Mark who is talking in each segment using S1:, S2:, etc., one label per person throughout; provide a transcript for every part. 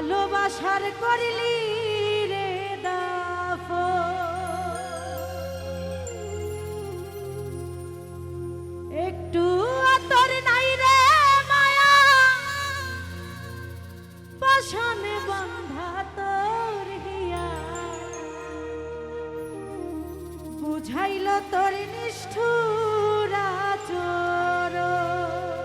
S1: ভালোবাসার করলি রে দাফ। একটু আতর নাই রে মায়া পাশানে বন্ধা তোর হিয়া। বুঝাইল তোর নিষ্ঠুর আচরণ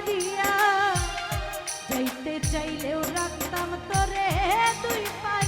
S1: ছাড়িয়া যাইতে চাইলেও রাখতাম তোরে তুই পাই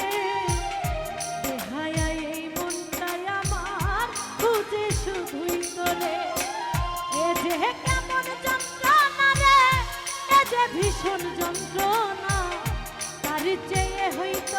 S1: ভীষণ যন্ত্রণা তার চেয়ে হইতো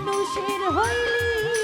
S1: মানুষের হইলি